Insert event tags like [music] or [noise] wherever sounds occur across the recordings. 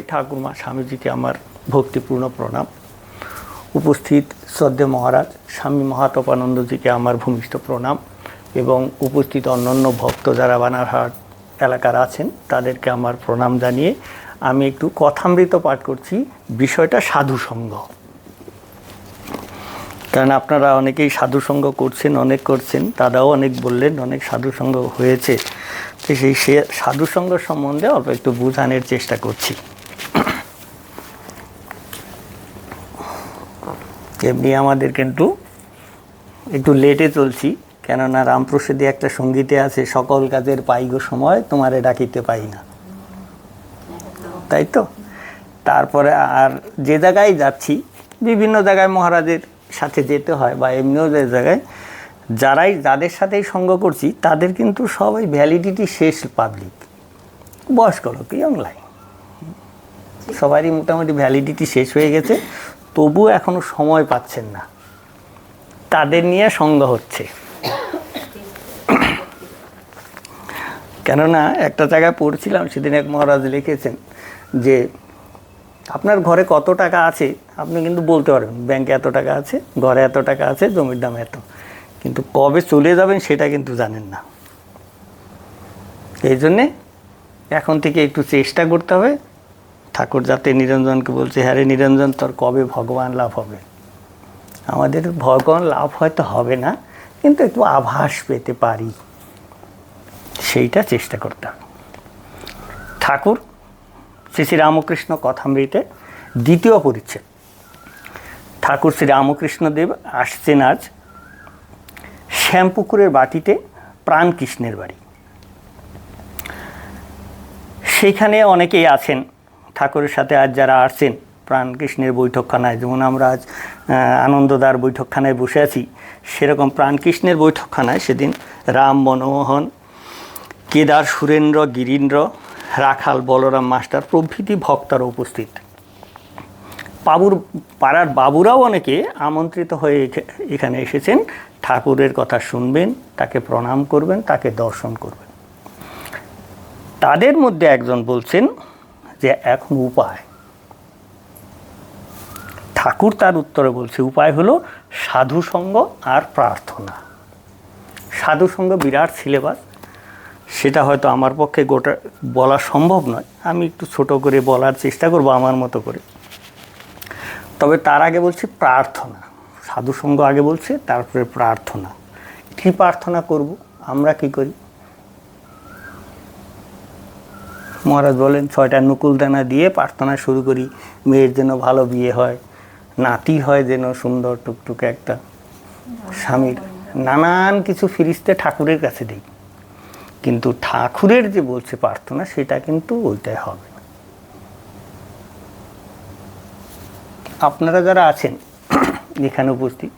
প্রথমেই ঠাকুরমা স্বামীজিকে আমার ভক্তিপূর্ণ প্রণাম। উপস্থিত শ্রদ্ধে মহারাজ, স্বামী মহাতপানন্দজিকে আমার ভূমিষ্ঠ প্রণাম এবং উপস্থিত অন্যান্য ভক্ত যারা বানারহাট এলাকার আছেন, তাদেরকে আমার প্রণাম জানিয়ে আমি একটু কথামৃত পাঠ করছি, বিষয়টা সাধু সঙ্গ কারণ আপনারা অনেকেই সাধু সাধুসঙ্গ করছেন, অনেক করছেন, দাদাও অনেক বললেন, অনেক সাধু সাধুসঙ্গ হয়েছে। তো সেই সে সাধুসঙ্গ সম্বন্ধে অল্প একটু বোঝানোর চেষ্টা করছি। এমনি আমাদের কিন্তু একটু লেটে চলছি। কেননা রামপ্রসাদী একটা সঙ্গীতে আছে, সকল কাজের পাইগো সময়, তোমারে ডাকিতে পাই না। তাই তো? তারপরে আর যে জায়গায় যাচ্ছি, বিভিন্ন জায়গায় মহারাজের সাথে যেতে হয় বা এমনিও যে জায়গায়, যারাই যাদের সাথেই সঙ্গ করছি, তাদের কিন্তু সবাই ভ্যালিডিটি শেষ পাবলিক বয়স্ক লোক ইয়ং লাইন সবারই মোটামুটি ভ্যালিডিটি শেষ হয়ে গেছে। তবুও এখনও সময় পাচ্ছেন না। তাদের নিয়ে সঙ্গ হচ্ছে। কেননা একটা জায়গায় পড়ছিলাম, সেদিন এক মহারাজ লিখেছেন যে, আপনার ঘরে কত টাকা আছে? আপনি কিন্তু বলতে পারবেন, ব্যাংকে এত টাকা আছে, ঘরে এত টাকা আছে, জমির দাম এত। কিন্তু কবে চলে যাবেন সেটা কিন্তু জানেন না। এই জন্যে এখন থেকে একটু চেষ্টা করতে হবে ঠাকুর যাতে নিরঞ্জনকে বলছে হ্যাঁ রে নিরঞ্জন, তোর কবে ভগবান লাভ হবে? আমাদের ভগবান লাভ হয়তো হবে না, কিন্তু একটু আভাস পেতে পারি। সেইটা চেষ্টা করতে হবে। ঠাকুর, শ্রী শ্রী রামকৃষ্ণ কথামৃতে দ্বিতীয় পরিচ্ছেদ। ঠাকুর শ্রী রামকৃষ্ণদেব আসছেন আজ শ্যামপুকুরের বাটিতে প্রাণকৃষ্ণের বাড়ি। সেইখানে অনেকেই আছেন। ঠাকুরের সাথে আজ যারা আসছেন প্রাণকৃষ্ণের বৈঠকখানায়, যেমন আমরা আজ আনন্দদার বৈঠকখানায় বসে আছি, সেরকম প্রাণকৃষ্ণের বৈঠকখানায় সেদিন রাম মনমোহন, কেদার সুরেন্দ্র, গিরীন্দ্র, রাখাল, বলরাম মাস্টার প্রভৃতি ভক্তরা উপস্থিত। বাবুর, পাড়ার বাবুরাও অনেকে আমন্ত্রিত হয়ে এখানে এসেছেন, ঠাকুরের কথা শুনবেন, তাকে প্রণাম করবেন, তাকে দর্শন করবেন। তাদের মধ্যে একজন বলছেন যে এখন উপায়। ঠাকুর তার উত্তরে বলছে, উপায় হলো সাধুসঙ্গ আর প্রার্থনা। সাধুসঙ্গ বিরাট সিলেবাস। সেটা হয়তো আমার পক্ষে গোটা বলা সম্ভব নয়। আমি একটু ছোট করে বলার চেষ্টা করব আমার মতো করে। তবে তার আগে বলছি প্রার্থনা। সাধুসঙ্গ আগে বলছে, তারপরে প্রার্থনা। কী প্রার্থনা করব? আমরা কি করি? মহারাজ বলেন, ছয়টা নকুল দানা দিয়ে প্রার্থনা শুরু করি, মেয়ের যেন ভালো বিয়ে হয়, নাতি হয় যেন সুন্দর টুকটুকে একটা স্বামীর নানান কিছু ফিরিস্তে ঠাকুরের কাছে দিই, কিন্তু ঠাকুরের যে বলছে প্রার্থনা, সেটা কিন্তু ওইটাই হবে। আপনারা যারা আছেন [clears throat] এখানে উপস্থিত,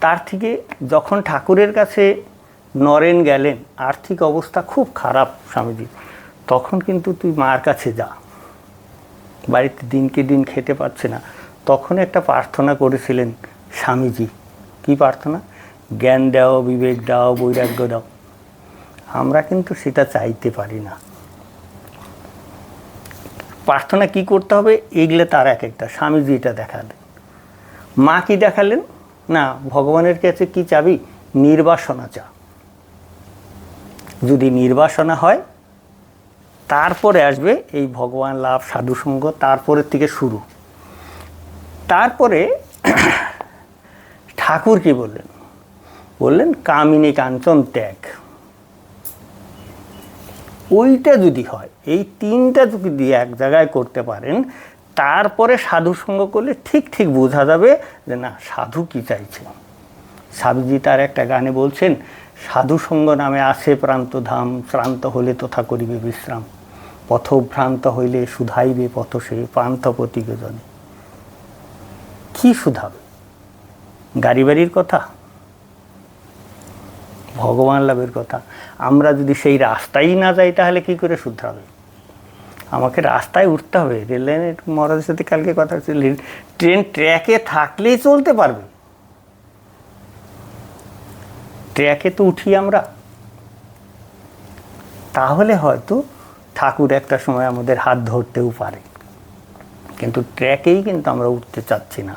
তার থেকে যখন ঠাকুরের কাছে নরেন গেলেন, আর্থিক অবস্থা খুব খারাপ স্বামীজি তখন কিন্তু তুই মার কাছে যা। বাড়িতে দিনকে দিন খেতে পারছে না। তখন একটা প্রার্থনা করেছিলেন স্বামীজি। কি প্রার্থনা? জ্ঞান দাও, বিবেক দাও, বৈরাগ্য দাও। আমরা কিন্তু সেটা চাইতে পারি না। প্রার্থনা কি করতে হবে? এগুলো তার এক একটা। স্বামীজি এটা দেখালেন। মা কি দেখালেন? না, ভগবানের কাছে কি চাবি? নির্বাসনা চা। যদি নির্বাসনা হয় তারপরে আসবে এই ভগবান লাভ সাধুসঙ্গ তারপরের থেকে শুরু। তারপরে ঠাকুর কি বললেন? বললেন, কামিনী কাঞ্চন ত্যাগ। ওইটা যদি হয়, এই তিনটা যদি এক জায়গায় করতে পারেন, তারপরে সাধু সঙ্গ করলে ঠিক ঠিক বোঝা যাবে যে না, সাধু কি চাইছে। স্বামীজি তার একটা গানে বলছেন, সাধু সঙ্গ নামে আসে প্রান্ত ধাম, শ্রান্ত হলে তথা করিবে বিশ্রাম পথভ্রান্ত হইলে শুধাইবে পথ সে প্রান্ত জনে কি শুধাবে? গাড়ি বাড়ির কথা? ভগবান লাভের কথা। আমরা যদি সেই রাস্তায় না যাই, তাহলে কি করে শুধরাবে আমাকে রাস্তায় উঠতে হবে। রেল লাইনের মহারাজের সাথে কালকে কথা হচ্ছে ট্রেন ট্র্যাকে থাকলেই চলতে পারবে। ট্র্যাকে তো উঠি আমরা। তাহলে হয়তো ঠাকুর একটা সময় আমাদের হাত ধরতেও পারে। কিন্তু ট্র্যাকেই কিন্তু আমরা উঠতে চাচ্ছি না।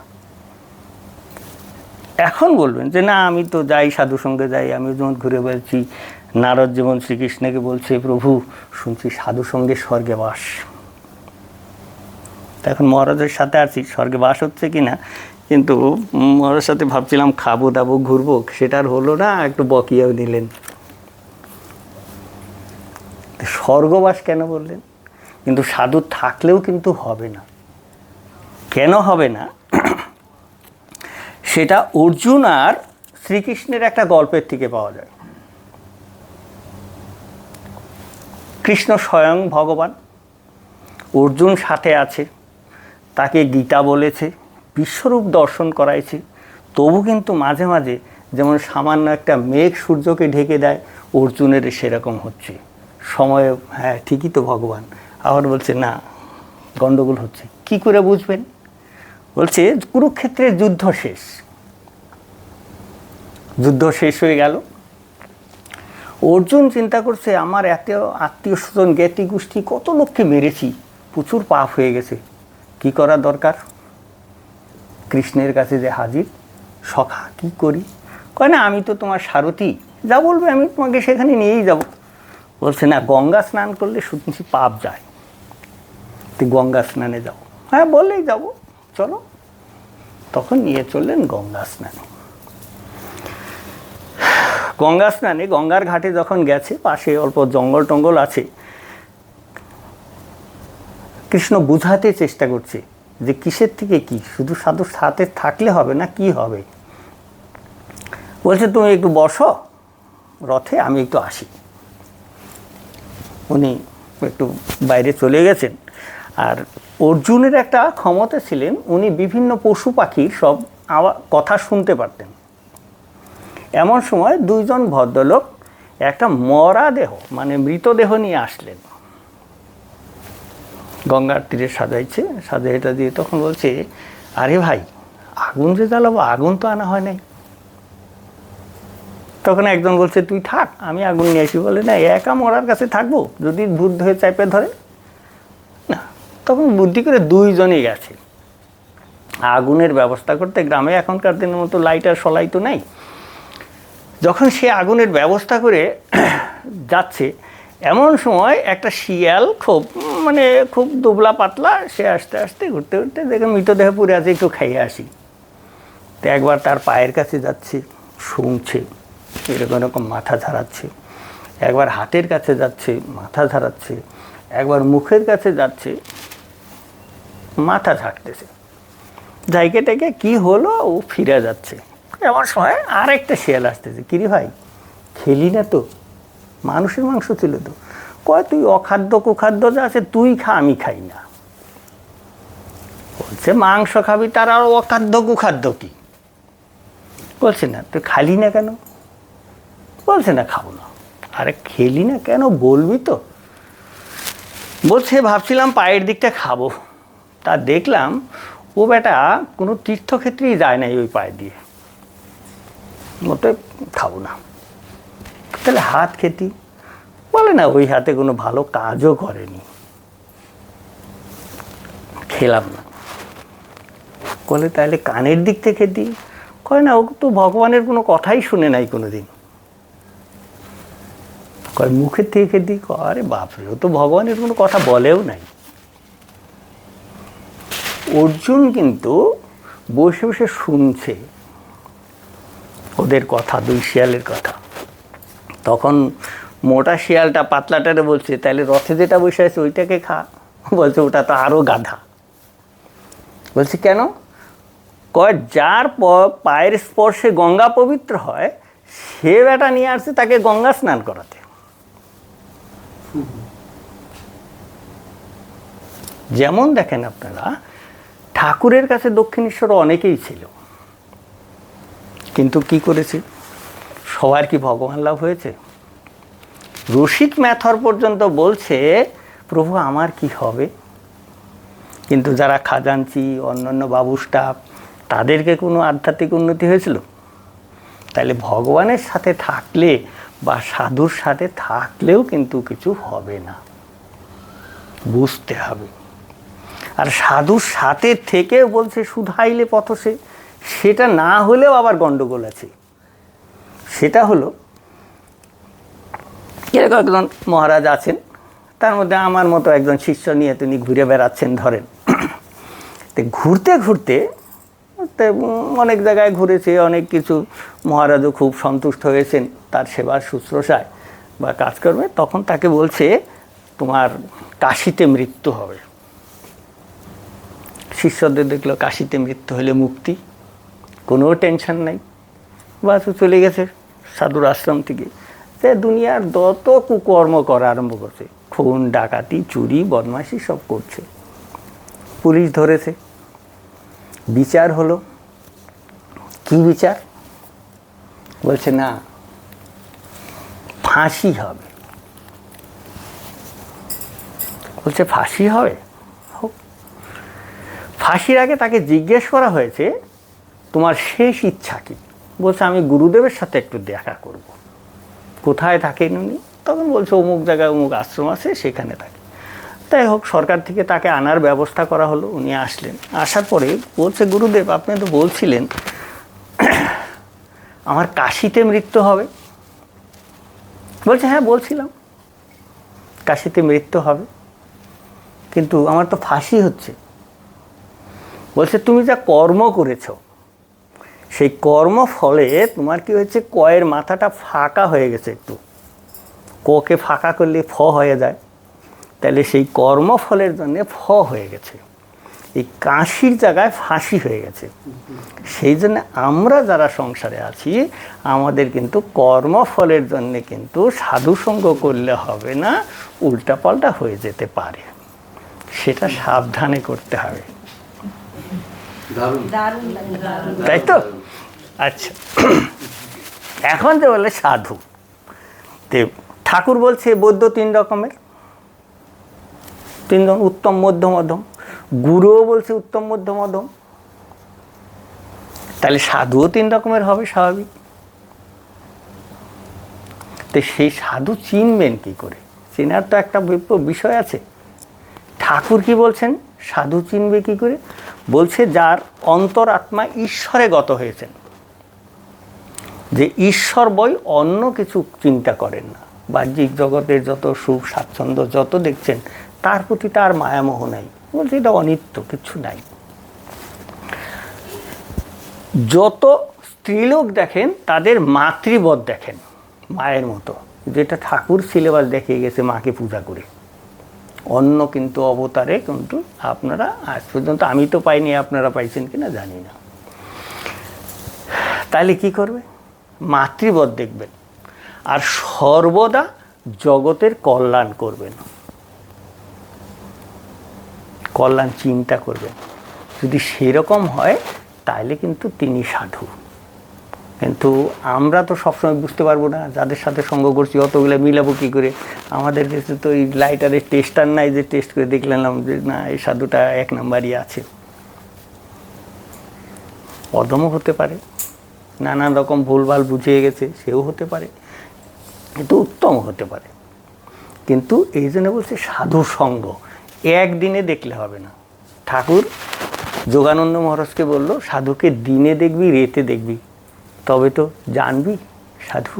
এখন বলবেন যে, না, আমি তো যাই সাধু সঙ্গে যাই আমি যেমন ঘুরে বলছি নারদ যেমন শ্রীকৃষ্ণকে বলছে, প্রভু, শুনছি সাধু সঙ্গে স্বর্গে বাস। এখন মহারাজের সাথে আছি, স্বর্গে বাস হচ্ছে কি না কিন্তু মহারাজের সাথে ভাবছিলাম খাব দাবো ঘুরবো? সেটা আর হলো না, একটু বকিয়াও নিলেন তো স্বর্গবাস কেন বললেন? কিন্তু সাধু থাকলেও কিন্তু হবে না। কেন হবে না? সেটা অর্জুন আর শ্রীকৃষ্ণের একটা গল্পের থেকে পাওয়া যায়। কৃষ্ণ স্বয়ং ভগবান, অর্জুন সাথে আছে, তাকে গীতা বলেছে, বিশ্বরূপ দর্শন করাইছে, তবু কিন্তু মাঝে মাঝে যেমন সামান্য একটা মেঘ সূর্যকে ঢেকে দেয়, অর্জুনের সেরকম হচ্ছে। সময়ে হ্যাঁ ঠিকই তো ভগবান। আবার বলছে, না গণ্ডগোল হচ্ছে। কি করে বুঝবেন? বলছে, কুরুক্ষেত্রের যুদ্ধ শেষ। যুদ্ধ শেষ হয়ে গেল। অর্জুন চিন্তা করছে, আমার এত আত্মীয় স্বজন জ্ঞাতি গোষ্ঠী, কত লোককে মেরেছি? প্রচুর পাপ হয়ে গেছে। কি করা দরকার? কৃষ্ণের কাছে যে হাজির, সখা, কি করি? কয়, না, আমি তো তোমার সারথি। যা বলবে, আমি তোমাকে সেখানে নিয়েই যাব। বলছে, না, গঙ্গা স্নান করলে শুনছি পাপ যায়। তুই গঙ্গা স্নানে যাও। হ্যাঁ বললেই যাব। চলো। তখন নিয়ে চললেন গঙ্গা স্নানে। গঙ্গা স্নানে, গঙ্গার ঘাটে যখন গেছে, পাশে অল্প জঙ্গল টঙ্গল আছে, কৃষ্ণ বুঝাতে চেষ্টা করছে যে কিসের থেকে কি? শুধু সাধু সাথে থাকলে হবে না কি হবে? বলছে, তুমি একটু বসো, রথে আমি একটু আসি। উনি একটু বাইরে চলে গেছেন। আর অর্জুনের একটা ক্ষমতা ছিলেন, উনি বিভিন্ন পশু পাখির সব কথা শুনতে পারতেন। এমন সময় দুইজন ভদ্রলোক একটা মরা দেহ মানে মৃতদেহ নিয়ে আসলেন। গঙ্গার তীরে সাজাইছে সাজাইটা দিয়ে তখন বলছে, আরে ভাই, আগুন যে জ্বালাবো, আগুন তো আনা হয় নাই। তখন একজন বলছে, তুই থাক, আমি আগুন নিয়ে আসি। বলে, না একা মরার কাছে থাকব, যদি ভূত হয়ে চাইপে ধরে। না, তখন বুদ্ধি করে দুইজনই গেছে। আগুনের ব্যবস্থা করতে গ্রামে এখনকার দিনের মতো লাইট আর সলাই তো নাই। যখন সে আগুনের ব্যবস্থা করে [clears throat] যাচ্ছে, এমন সময় একটা শিয়াল খুব মানে খুব দুবলা পাতলা, সে আস্তে আস্তে ঘুরতে ঘুরতে দেখে মৃতদেহ পুরে আছে, একটু খাইয়ে আসি। তো একবার তার পায়ের কাছে যাচ্ছে, শুনছে। এরকম এরকম মাথা ঝাড়াচ্ছে, একবার হাতের কাছে যাচ্ছে, মাথা ঝাড়াচ্ছে, একবার মুখের কাছে যাচ্ছে, মাথা ঝাড়তেছে। জায়গা থেকে কি হলো, ও ফিরে যাচ্ছে। এমন সময় আর একটা শিয়াল আসতেছে কিরে ভাই, খেলি না তো, মানুষের মাংস ছিল তো। কয়, তুই অখাদ্য কুখাদ্য যা আছে, তুই খা, আমি খাই না। বলছে, মাংস খাবি, তার আর অখাদ্য কুখাদ্য কি? বলছে, না, তুই খালি না কেন? বলছে, না, খাব না। আরে, খেলি না কেন? বলবি তো। বলছে, ভাবছিলাম পায়ের দিকটা খাব। তা দেখলাম, ও বেটা কোনো তীর্থক্ষেত্রেই যায় নাই ওই পায়ে দিয়ে। মতো খাব না। তাহলে হাত খেতি? বলে না, ওই হাতে কোনো ভালো কাজও করেনি। খেলাম না। বলে, তাহলে কানের দিক থেকে দিই কয় না, ও তো ভগবানের কোনো কথাই শুনে নাই কোনো দিন কয় মুখের থেকে খেতি আরে বাপরে, ও তো ভগবানের কোনো কথা বলেও নাই। অর্জুন কিন্তু বসে বসে শুনছে ওদের কথা, দুই শিয়ালের কথা। তখন মোটা শিয়ালটা পাতলাটারে বলছে তাহলে রথে যেটা বসে আছে ওইটাকে খা। বলছে, ওটা তো আরও গাধা। বলছি, কেন? কয়, যার পায়ের স্পর্শে গঙ্গা পবিত্র হয়, সে বেটা নিয়ে আসছে তাকে গঙ্গা স্নান করাতে। যেমন দেখেন আপনারা, ঠাকুরের কাছে দক্ষিণেশ্বর অনেকেই ছিল। কিন্তু কি করেছে? সবার কি ভগবান লাভ হয়েছে? রসিক ম্যাথর পর্যন্ত বলছে, প্রভু, আমার কি হবে? কিন্তু যারা খাজাঞ্চি, অন্যান্য বাবু স্টাফ, তাদেরকে কোনো আধ্যাত্মিক উন্নতি হয়েছিল? তাহলে ভগবানের সাথে থাকলে বা সাধুর সাথে থাকলেও কিন্তু কিছু হবে না। বুঝতে হবে। আর সাধুর সাথে থেকে বলছে সুধাইলে পথসে। সেটা না হলেও আবার গণ্ডগোল আছে। সেটা হলো, এরকম একজন মহারাজ আছেন। তার মধ্যে আমার মতো একজন শিষ্য নিয়ে তিনি ঘুরে বেড়াচ্ছেন, ধরেন। ঘুরতে ঘুরতে অনেক জায়গায় ঘুরেছে, অনেক কিছু। মহারাজও খুব সন্তুষ্ট হয়েছেন তার সেবার শুশ্রূষায় বা কাজকর্মে। তখন তাকে বলছে, তোমার কাশিতে মৃত্যু হবে। শিষ্যদের দেখল কাশিতে মৃত্যু হলে মুক্তি, কোনো টেনশন নাই। বাস চলে গেছে সাধুর আশ্রম থেকে। সে দুনিয়ার যত কুকর্ম করা আরম্ভ করছে, খুন, ডাকাতি, চুরি, বদমাশি সব করছে। পুলিশ ধরেছে। বিচার হলো। কি বিচার? বলছে, না, ফাঁসি হবে। বলছে, ফাঁসি হবে? হোক। ফাঁসির আগে তাকে জিজ্ঞেস করা হয়েছে, তোমার শেষ ইচ্ছা কি? বলছে, আমি গুরুদেবের সাথে একটু দেখা করব। কোথায় থাকেন উনি? তখন বলছে, অমুক জায়গায় অমুক আশ্রম আছে, সেখানে থাকে। তাই হোক, সরকার থেকে তাকে আনার ব্যবস্থা করা হলো, উনি আসলেন। আসার পরে বলছে, গুরুদেব, আপনি তো বলছিলেন, আমার কাশিতে মৃত্যু হবে। বলছে হ্যাঁ বলছিলাম, কাশিতে মৃত্যু হবে, কিন্তু আমার তো ফাঁসি হচ্ছে। বলছে, তুমি যা কর্ম করেছ, সেই কর্ম ফলে তোমার কি হয়েছে, কয়ের মাথাটা ফাঁকা হয়ে গেছে একটু। ককে ফাঁকা করলে ফ হয়ে যায়। তাহলে সেই কর্মফলের জন্যে ফ হয়ে গেছে। এই কাশির জায়গায় ফাঁসি হয়ে গেছে। সেই জন্য আমরা যারা সংসারে আছি আমাদের কিন্তু কর্মফলের জন্যে কিন্তু সাধুসঙ্গ করলে হবে না উল্টাপাল্টা হয়ে যেতে পারে। সেটা সাবধানে করতে হবে। তাই তো? আচ্ছা। এখন যে বলে সাধু তে ঠাকুর বলছে বৌদ্ধ তিন রকমের। তিনজন, উত্তম মধ্য মধ্যম গুরুও বলছে উত্তম মধ্য মধ্যম তাহলে সাধুও তিন রকমের হবে, স্বাভাবিক। তো সেই সাধু চিনবেন কি করে? চেনার তো একটা বিষয় আছে। ঠাকুর কি বলছেন? সাধু চিনবে কি করে? বলছে যার অন্তরাত্মা ঈশ্বরে গত হয়েছেন। যে ঈশ্বর বই অন্য কিছু চিন্তা করেন না। বাহ্যিক জগতের যত সুখ, স্বাচ্ছন্দ্য যত দেখছেন তার প্রতি তার মায়ামোহ নাই। বলছে, এটা অনিত্য, কিছু নাই। যত স্ত্রীলোক দেখেন, তাদের মাতৃবধ দেখেন, মায়ের মতো। যেটা ঠাকুর সিলেবাস দেখিয়ে গেছে মাকে পূজা করে। অন্য কিন্তু অবতারে কিন্তু আপনারা আজ পর্যন্ত, আমি তো পাইনি, আপনারা পাইছেন কিনা জানি না। তাহলে কি করবে? মাতৃবধ দেখবেন। আর সর্বদা জগতের কল্যাণ করবেন। কল্যাণ চিন্তা করবেন। যদি সেরকম হয় তাহলে কিন্তু তিনি সাধু। কিন্তু আমরা তো সবসময় বুঝতে পারব না, যাদের সাথে সঙ্গ করছি, অতগুলো মিলাবো কী করে? আমাদের কাছে তো এই লাইটারের টেস্টার নাই যে টেস্ট করে দেখলাম যে, না, এই সাধুটা এক নাম্বারই আছে। অদমও হতে পারে। নানান রকম ভুলভাল বুঝিয়ে গেছে, সেও হতে পারে। কিন্তু উত্তম হতে পারে। কিন্তু এই জন্য বলছে সাধু সঙ্গ একদিনে দেখলে হবে না। ঠাকুর যোগানন্দ মহারাজকে বলল, সাধুকে দিনে দেখবি, রেতে দেখবি। তবে তো জানবি, সাধু।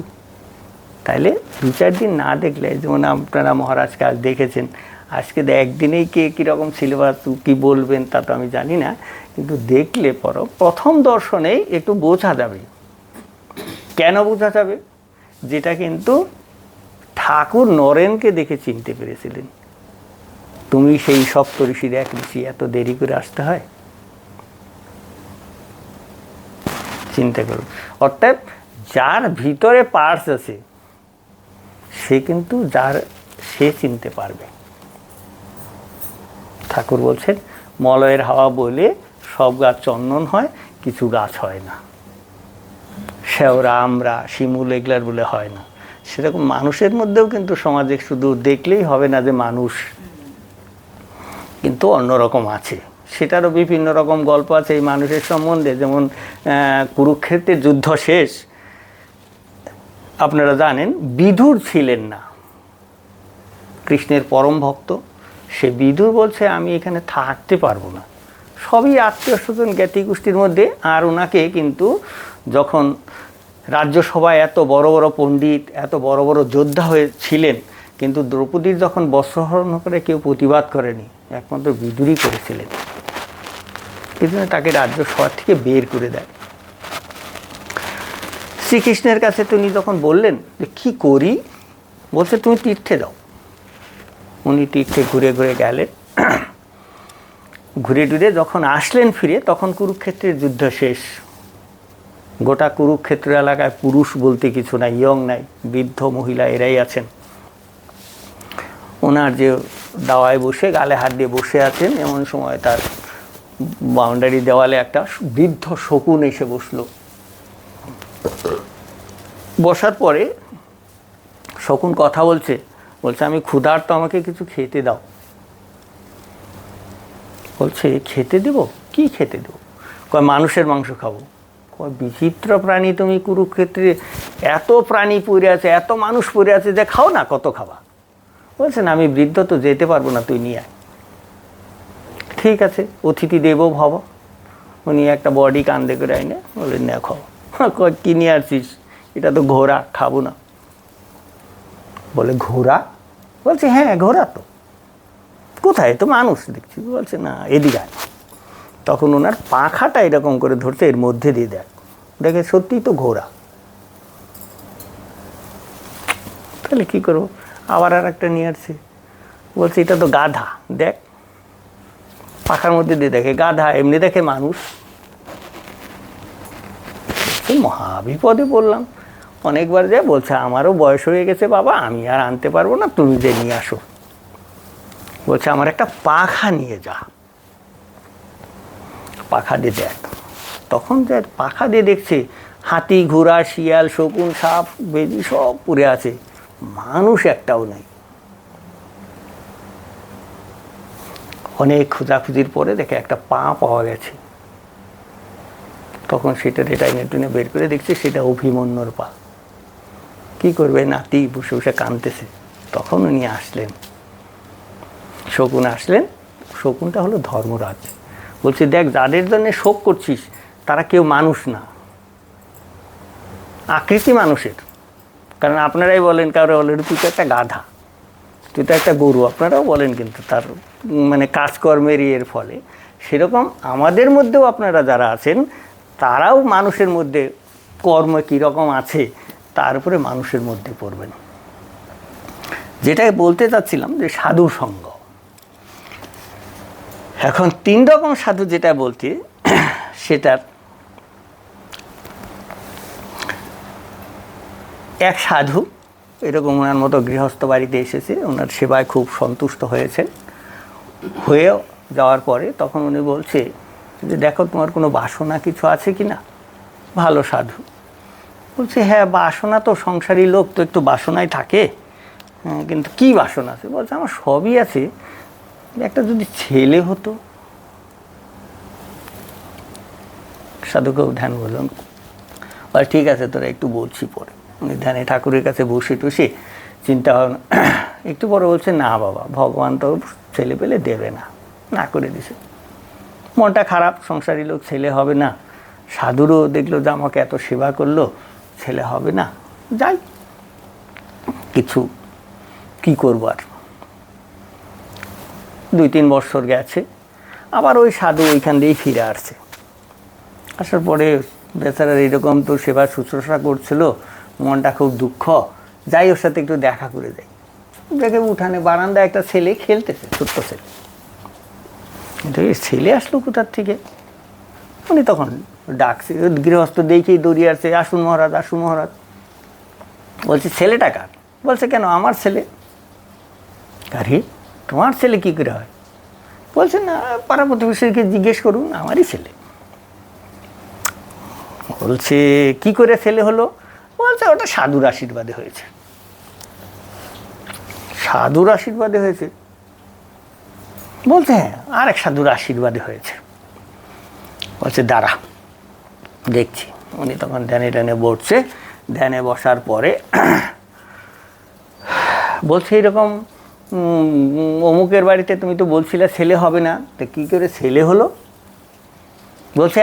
তাইলে দু চার দিন না দেখলে, যেমন আপনারা মহারাজকে আজ দেখেছেন, আজকে একদিনেই কে কীরকম সিলেবাস কী বলবেন তা তো আমি জানি না, কিন্তু দেখলে পর প্রথম দর্শনেই একটু বোঝা যাবে। কেন বোঝা যাবে? যেটা কিন্তু ঠাকুর নরেনকে দেখে চিনতে পেরেছিলেন। তুমি সেই সপ্ত ঋষির এক ঋষি, এত দেরি করে আসতে হয়? চিন্তা করুন অর্থাৎ যার ভিতরে পার্স আছে, সে কিন্তু যার, সে চিনতে পারবে। ঠাকুর বলছেন, মলয়ের হাওয়া বলে সব গাছ চন্দন হয়, কিছু গাছ হয় না। শেওরা আমরা, শিমুল এগুলার বলে হয় না। সেরকম মানুষের মধ্যেও কিন্তু সমাজে শুধু দেখলেই হবে না যে মানুষ কিন্তু অন্যরকম আছে। সেটারও বিভিন্ন রকম গল্প আছে এই মানুষের সম্বন্ধে। যেমন কুরুক্ষেত্রের যুদ্ধ শেষ। আপনারা জানেন বিধুর ছিলেন না। কৃষ্ণের পরম ভক্ত। সে বিধুর বলছে, আমি এখানে থাকতে পারব না। সবই আত্মীয় স্বজন জ্ঞাতি গোষ্ঠীর মধ্যে। আর ওনাকে কিন্তু যখন রাজ্যসভায় এত বড় বড় পণ্ডিত, এত বড় বড় যোদ্ধা হয়েছিলেন কিন্তু দ্রৌপদীর যখন বস্ত্রহরণ করে কেউ প্রতিবাদ করেনি একমাত্র বিদুরই করেছিলেন। এই জন্য তাকে রাজ্যসভা থেকে বের করে দেয়। শ্রীকৃষ্ণের কাছে তিনি যখন বললেন যে, কী করি? বলছে, তুমি তীর্থে যাও। উনি তীর্থে ঘুরে ঘুরে গেলেন। ঘুরে টুরে যখন আসলেন ফিরে, তখন কুরুক্ষেত্রের যুদ্ধ শেষ। গোটা কুরুক্ষেত্র এলাকায় পুরুষ বলতে কিছু নাই, ইয়ং নাই, বৃদ্ধ মহিলা এরাই আছেন। ওনার যে দাওয়ায় বসে, গালে হাত দিয়ে বসে আছেন, এমন সময় তার বাউন্ডারি দেওয়ালে একটা বৃদ্ধ শকুন এসে বসল। বসার পরে শকুন কথা বলছে বলছে, আমি ক্ষুধার্ত, আমাকে কিছু খেতে দাও। বলছে, খেতে দেব? কি খেতে দেবো? কয়, মানুষের মাংস খাব। কয়, বিচিত্র প্রাণী তুমি কুরুক্ষেত্রে, এত প্রাণী পড়ে আছে, এত মানুষ পড়ে আছে, যে খাও না, কত খাবা? বলছেন, আমি বৃদ্ধ তো যেতে পারব না তুই নিয়ে আয়। ঠিক আছে, অতিথি দেব ভব। উনি একটা বডি কান্দে করে আইনে বললেন না খাও কি নিয়ে আসছিস? এটা তো ঘোড়া, খাব না। বলে, ঘোড়া? বলছে হ্যাঁ ঘোড়া তো। কোথায়? তো মানুষ দেখছি। বলছে, না, এদিকে আয়। তখন ওনার পাখাটা এরকম করে ধরছে, এর মধ্যে দিয়ে দেয়। দেখে, সত্যিই তো ঘোড়া। তাহলে কি করব? আবার আর একটা নিয়ে আসছে। বলছে, এটা তো গাধা, দেখ। পাখার মধ্যে দিয়ে দেখে, গাধা, এমনি দেখে মানুষ। মহা বিপদে অনেকবার যায়, বলছে, আমারও বয়স হয়ে গেছে বাবা, আমি আর আনতে পারব না, তুমি যে নিয়ে আসো। বলছে, আমার একটা পাখা নিয়ে যা। পাখা দিয়ে দেখ। তখন যে পাখা দিয়ে দেখছে, হাতি, ঘোড়া, শিয়াল, শকুন, সাপ, বেজি সব পুড়ে আছে। মানুষ একটাও নেই। অনেক খোঁজাখুঁজির পরে দেখে একটা পা পাওয়া গেছে। তখন সেটা টেনে টুনে বের করে দেখছে, সেটা অভিমন্যুর পা। কি করবে? নাতি বসে বসে কাঁদতেছে। তখন উনি আসলেন। শকুন আসলেন। শকুনটা হলো ধর্মরাজ। বলছে, দেখ, যাদের জন্য শোক করছিস, তারা কেউ মানুষ না। আকৃতি মানুষের। কারণ আপনারাই বলেন কারও বলেন তুই তো একটা গাধা। তুই তো একটা গরু, আপনারাও বলেন কিন্তু তার মানে কাজকর্মের ইয়ের ফলে। সেরকম আমাদের মধ্যেও আপনারা যারা আছেন, তারাও মানুষের মধ্যে কর্ম কীরকম আছে, তার উপরে মানুষের মধ্যে পড়বেন। যেটাই বলতে চাচ্ছিলাম যে সাধু সঙ্গ। এখন তিন রকম সাধু যেটা বলতে সেটার এক সাধু এরকম ওনার মতো গৃহস্থ বাড়িতে এসেছে ওনার সেবায় খুব সন্তুষ্ট হয়েছেন। হয়ে যাওয়ার পরে তখন উনি বলছে যে দেখো তোমার কোনো বাসনা কিছু আছে কি না? ভালো সাধু। বলছে হ্যাঁ বাসনা তো সংসারী লোক তো একটু বাসনায় থাকে। হ্যাঁ, কিন্তু কি বাসনা আছে? বলছে আমার সবই আছে। একটা যদি ছেলে হতো? সাধুকেও ধ্যান বললাম বলে ঠিক আছে তোরা একটু বলছি পরে। ধ্যানে ঠাকুরের কাছে বসে টসে চিন্তা ভাবনা, [clears throat] একটু পরে বলছে, না বাবা ভগবান তো ছেলে পেলে দেবে না। না করে দিছে। মনটা খারাপ, সংসারী লোক ছেলে হবে না। সাধুরও দেখল যে আমাকে এত সেবা করল, ছেলে হবে না। যাই, কিছু কি করব আর? দুই তিন বছর গেছে, আবার ওই সাধু ওইখান দিয়েই ফিরে আসছে। আসার পরে বেচারার এরকম তো সেবা শুশ্রূষা করছিল মনটা খুব দুঃখ। যাই ওর সাথে একটু দেখা করে যাই। দেখে উঠানে বারান্দায় একটা ছেলে খেলতেছে, ছোট্ট ছেলে। ছেলে আসলো কোথার থেকে? উনি তখন ডাকছে গৃহস্থ দেখেই দৌড়িয়ে আসছে আসুন মহারাজ আসুন মহারাজ। বলছে, ছেলেটা কার? বলছে, কেন, আমার ছেলে। আরে, তোমার ছেলে কী করে হয়? বলছে, না, পাড়া প্রতিবেশীকে জিজ্ঞেস করুন, আমারই ছেলে। বলছে, কি করে ছেলে হলো? বলছে, ওটা সাধুর আশীর্বাদে হয়েছে। সাধুর আশীর্বাদে হয়েছে? বলছে হ্যাঁ আর এক সাধুর আশীর্বাদে হয়েছে। বলছে, দাঁড়া, দেখছি। উনি তখন ধ্যানে ধ্যানে বসছে। ধ্যানে বসার পরে বলছে, এরকম অমুকের বাড়িতে তুমি তো বলছিলে ছেলে হবে না। তা কী করে ছেলে হলো? বলছে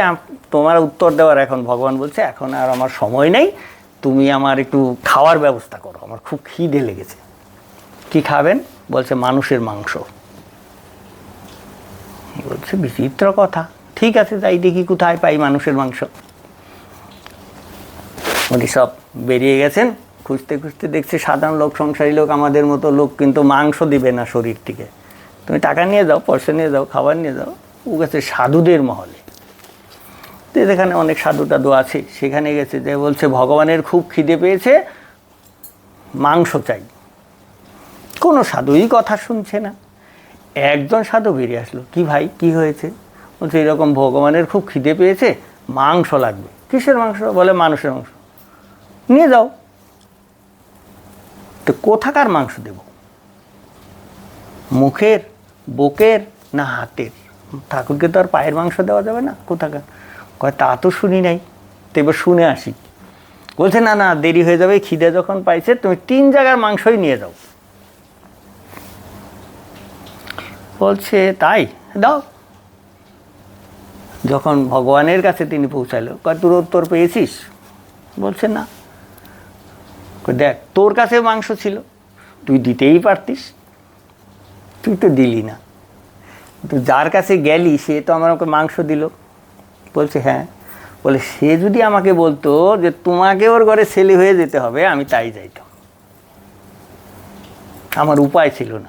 তোমার উত্তর দেওয়ার এখন ভগবান বলছে, এখন আর আমার সময় নেই। তুমি আমার একটু খাওয়ার ব্যবস্থা করো, আমার খুব খিদে লেগেছে। কি খাবেন? বলছে, মানুষের মাংস। বলছে, বিচিত্র কথা। ঠিক আছে তাই দেখি কোথায় পাই মানুষের মাংস। উনি সব বেরিয়ে গেছেন? খুঁজতে খুঁজতে দেখছে সাধারণ লোক, সংসারী লোক, আমাদের মতো লোক কিন্তু মাংস দিবে না শরীর থেকে। তুমি টাকা নিয়ে যাও, পয়সা নিয়ে যাও, খাবার নিয়ে যাও। ও গেছে সাধুদের মহলে। তো যেখানে অনেক সাধু টাধু আছে। সেখানে গেছে, যে বলছে, ভগবানের খুব খিদে পেয়েছে, মাংস চাই। কোনো সাধুই কথা শুনছে না। একজন সাধু বেরিয়ে আসলো, কি ভাই, কি হয়েছে? বলছে, এরকম ভগবানের খুব খিদে পেয়েছে, মাংস লাগবে। কিসের মাংস? বলে, মানুষের মাংস। নিয়ে যাও। তো কোথাকার মাংস দেব? মুখের, বুকের, না হাতের? ঠাকুরকে তো আর পায়ের মাংস দেওয়া যাবে না, কোথাকার? কয়, তা তো শুনি নাই। তো এবার শুনে আসি। বলছে, না না, দেরি হয়ে যাবে, খিদে যখন পাইছে, তুমি তিন জায়গার মাংসই নিয়ে যাও। বলছে, তাই? দাও। যখন ভগবানের কাছে তিনি পৌঁছালো কয়, তোর উত্তর পেয়েছিস? বলছে, না। দেখ, তোর কাছে মাংস ছিল, তুই দিতেই পারতিস, তুই তো দিলি না। তো যার কাছে গেলি, সে তো আমার ওকে মাংস দিল। বলছে হ্যাঁ। বলে, সে যদি আমাকে বলতো যে তোমাকে ওর ঘরে ছেলে হয়ে যেতে হবে, আমি তাই যাইতাম। আমার উপায় ছিল না।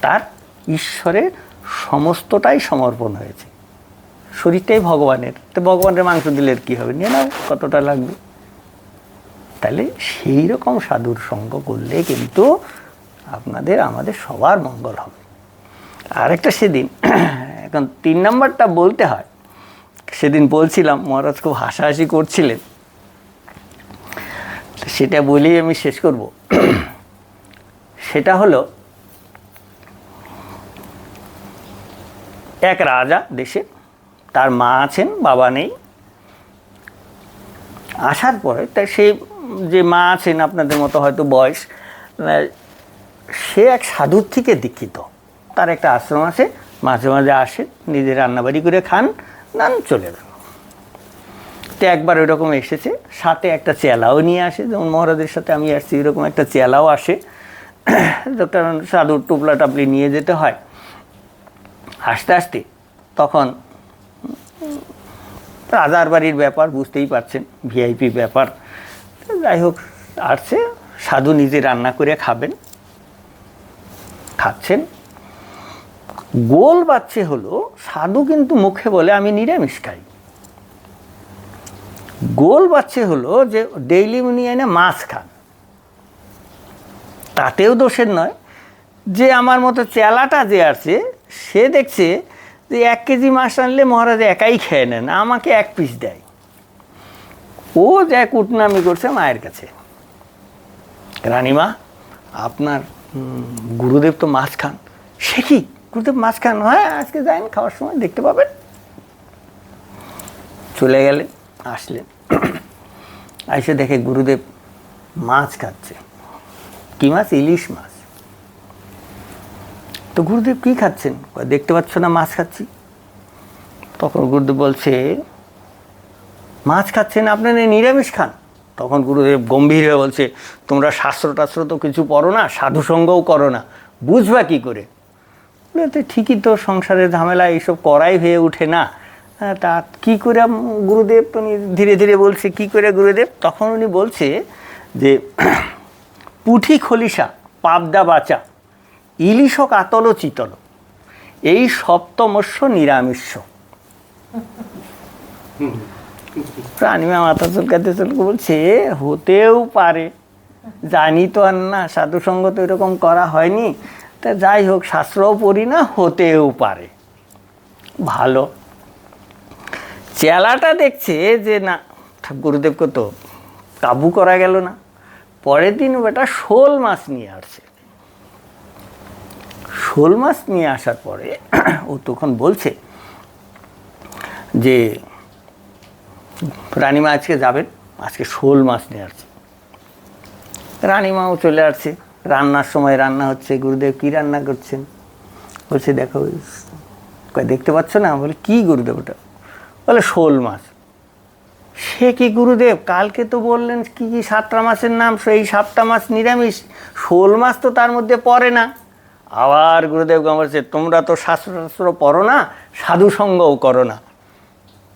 তার ঈশ্বরের সমস্তটাই সমর্পণ হয়েছে। শরীরটাই ভগবানের। তো ভগবানের মাংস দিলে কি হবে? নিয়ে নাও, কতটা লাগবে? তাহলে সেই রকম সাধুর সঙ্গ করলে কিন্তু আপনাদের, আমাদের সবার মঙ্গল হবে। আরেকটা সেদিন, এখন তিন নম্বরটা বলতে হয় সেদিন বলছিলাম, মহারাজ খুব হাসাহাসি করছিলেন। সেটা বলেই আমি শেষ করব। সেটা হলো, এক রাজা দেশে, তার মা আছেন, বাবা নেই। আসার পরে তা সে যে মা আছেন, আপনাদের মতো হয়তো বয়স সে এক সাধুর থেকে দীক্ষিত। তার একটা আশ্রম আছে, মাঝে মাঝে আসে নিজে রান্নাবাড়ি করে খান। নান চলে গেল। তো একবার ওই রকম এসেছে, সাথে একটা চেলাও নিয়ে আসে, যেমন মহারাজের সাথে আমি আসছি, এরকম একটা চেলাও আসে। তো কারণ সাধুর টুপলা টাপলি নিয়ে যেতে হয়। আস্তে আস্তে তখন রাজার বাড়ির ব্যাপার, বুঝতেই পারছেন ভিআইপি ব্যাপার। যাই হোক, আসছে, সাধু নিজে রান্না করে খাবেন। খাচ্ছেন। গোল বাচ্চে হলো সাধু কিন্তু মুখে বলে, আমি নিরামিষ খাই। গোল বাচ্চে হলো যে ডেইলি উনি এনে মাছ খান। তাতেও দোষের নয়। যে আমার মতো চেলাটা যে আছে, সে দেখছে যে এক কেজি মাছ আনলে মহারাজ একাই খেয়ে নেন, আমাকে এক পিস দেয়। ও যা কুটনামি করছে মায়ের কাছে। রানীমা, আপনার গুরুদেব তো মাছ খান, সে কি? গুরুদেব মাছ খান হ্যাঁ আজকে যাইন, খাওয়ার সময় দেখতে পাবেন। চলে গেলেন আসলেন। এসে দেখে গুরুদেব মাছ খাচ্ছে। কি মাছ? ইলিশ মাছ। তো গুরুদেব কি খাচ্ছেন? দেখতে পাচ্ছ না, মাছ খাচ্ছি। তখন গুরুদেব বলছে, মাছ খাচ্ছেন আপনারা নিরামিষ খান? তখন গুরুদেব গম্ভীর হয়ে বলছে, তোমরা শাস্ত্র টাস্ত্র তো কিছু পড়ো না, সাধুসঙ্গও করো না। বুঝবা কি করে? তো ঠিকই তো সংসারের ঝামেলা, এইসব করাই হয়ে ওঠে না। তা কি করে গুরুদেব, উনি ধীরে ধীরে বলছে, কি করে গুরুদেব? তখন উনি বলছে যে, [clears throat] পুঠি খলিসা পাবদা বাচা, ইলিশ কাতল চিতল, এই সপ্তমস্য নিরামিষ। প্রাণীমা মাথা চুলকাতে চুলকে বলছে, হতেও পারে। জানি তো আর না, সাধুসঙ্গ তো এরকম করা হয়নি। তা যাই হোক, শাস্ত্রও পড়ি না, হতেও পারে। ভালো। চেলাটা দেখছে যে, না গুরুদেবকে তো কাবু করা গেল না। পরের দিন বেটা শোল মাছ নিয়ে আসছে। শোল মাছ নিয়ে আসার পরে ও তখন বলছে যে, রানিমা আজকে যাবেন, আজকে শোল মাছ নিয়ে আসছে। রানিমাও চলে আসছে। রান্নার সময় রান্না হচ্ছে, গুরুদেব কি রান্না করছেন? বলছে, দেখো দেখতে পাচ্ছ না? বলে, কি গুরুদেব ওটা? বলে, শোল মাছ। সে কি গুরুদেব? কালকে তো বললেন, কি কি সাতটা মাছের নাম? সেই সাতটা মাছ নিরামিষ। শোল মাছ তো তার মধ্যে পড়ে না। আবার গুরুদেব বলছে, তোমরা তো শাস্ত্র শাস্ত্র পড়ো না সাধু সঙ্গও করো না।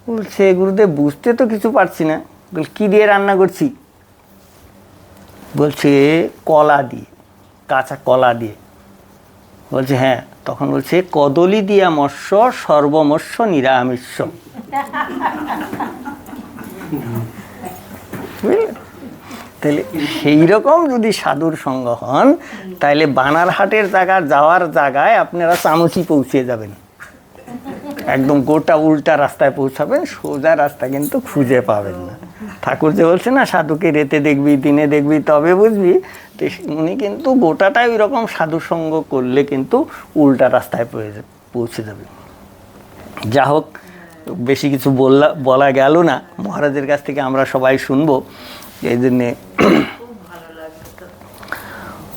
বলছে, গুরুদেব, বুঝতে তো কিছু পারছি না। বল, কি দিয়ে রান্না করছি? বলছে কলা দিয়ে। কাঁচা কলা দিয়ে। বলছে হ্যাঁ। তখন বলছে, কদলি দিয়া মৎস্য, সর্বমৎস্য নিরামিষ। বুঝলেন তাহলে সেই রকম যদি সাধুর সঙ্গ হন তাহলে বানারহাটের জায়গা যাওয়ার জায়গায় আপনারা চামচি পৌঁছে যাবেন। একদম গোটা উল্টা রাস্তায় পৌঁছাবেন, সোজা রাস্তা কিন্তু খুঁজে পাবেন না। ঠাকুর যে বলছে, না, সাধুকে রেতে দেখবি, দিনে দেখবি, তবে বুঝবি তো উনি কিন্তু গোটাটাই ওই রকম সাধু সঙ্গ করলে কিন্তু উল্টা রাস্তায় পৌঁছে পৌঁছে যাবে। যা হোক, বেশি কিছু বললা, বলা গেল না। মহারাজের কাছ থেকে আমরা সবাই শুনব। এই জন্যে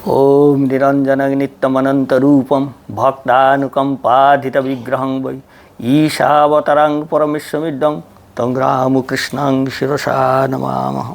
ওম নিরঞ্জন নিত্যমনন্ত রূপম ভক্তানুকম্পাধিত বিগ্রহং বৈ। ঈশাবতরাং পরমেশ্বমিডং তং রামকৃষ্ণাং শিরসা নমামহ